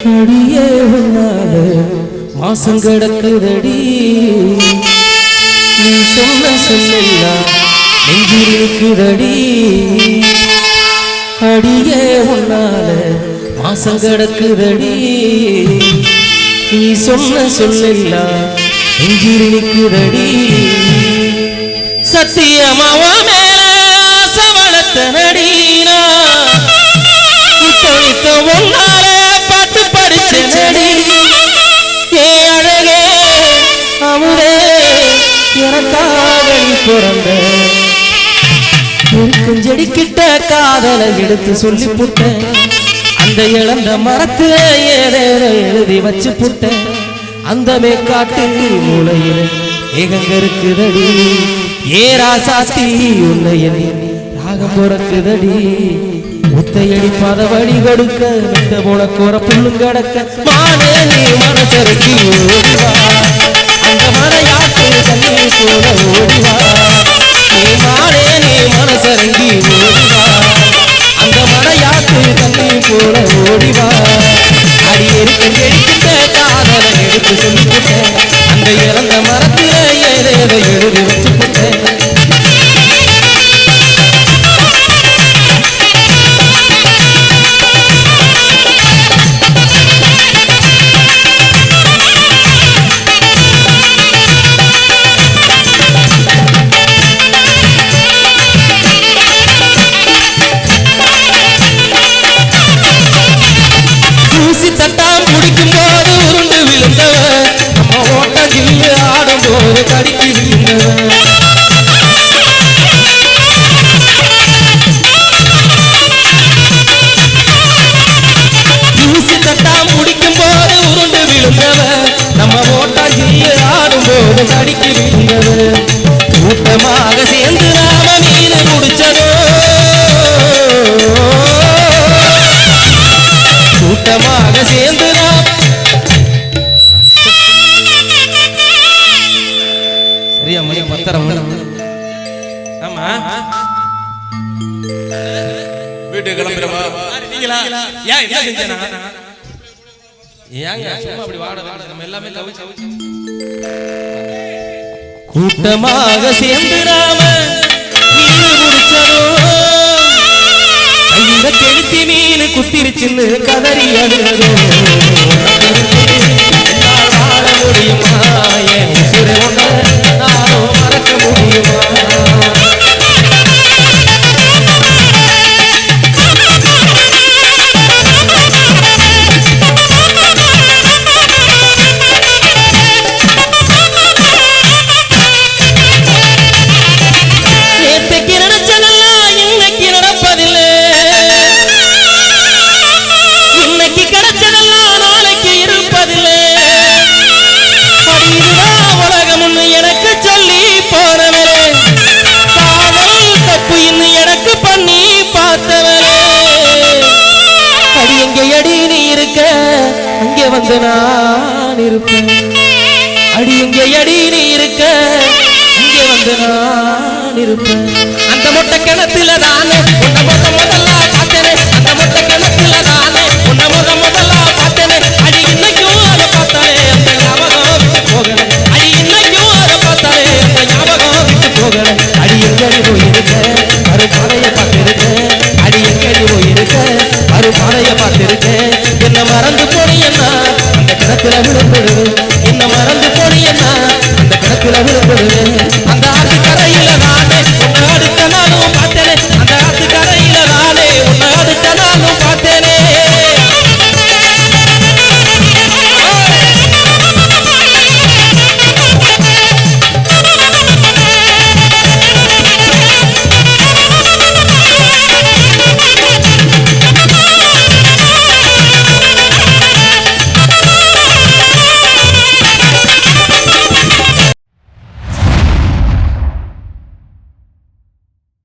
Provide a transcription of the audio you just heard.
அடியே உன்னால மாசம் கிடக்குதடி. நீ சொன்ன சொல்லெல்லாம் நெஞ்சிருக்குதடி அடியே உன்னால மாசம் கிடக்குதடி. நீ சொன்ன சொல்லெல்லாம் நெஞ்சிருக்குதடி சத்தியமாவா மேல சவளத்த நடினா எனக்காக நீ பிறந்த. செடி கிட்ட காதலை எடுத்து சொல்லி புட்டேன் அந்த இழந்த மரத்துல ஏதேதோ எழுதி வச்சு புட்டேன் அந்த மேற்காட்டு மூலையில ஏகங்க இருக்குதடி. ஏரா சாத்தி உன்னை எண்ணி ராகம் பிறக்குதடி. முத்தையடி பத வழி கொடுக்க மித்த போல கோர புல்லும் கிடக்க. மானே நீ மனசரக்கி ஓடிவா रे ஆடும் போது தடுக்கி விழுந்தவன் முடிக்கும் போது உருண்டு விழுந்தவன் நம்ம ஓட்ட ஆடும் போது கூட்டமாக சே மணி ஆமா. வீட்டுக்கு கிளம்புறமா நீங்களா? ஏன் என்ன செஞ்சேனா ஏங்க சும்மா அப்படி வாட வாட நம்ம எல்லாமே கவிச்சு கூட்டமாக சேர்ந்து நாம மீன் குத்திருச்சுன்னு கதறி அழுதோ நீ இருக்க அங்கே வந்து நான் இருப்பேன். அடி இங்கே அடி நீ இருக்க அங்கே வந்து நான் இருப்பேன். அந்த மொட்டை கிணத்துல நானே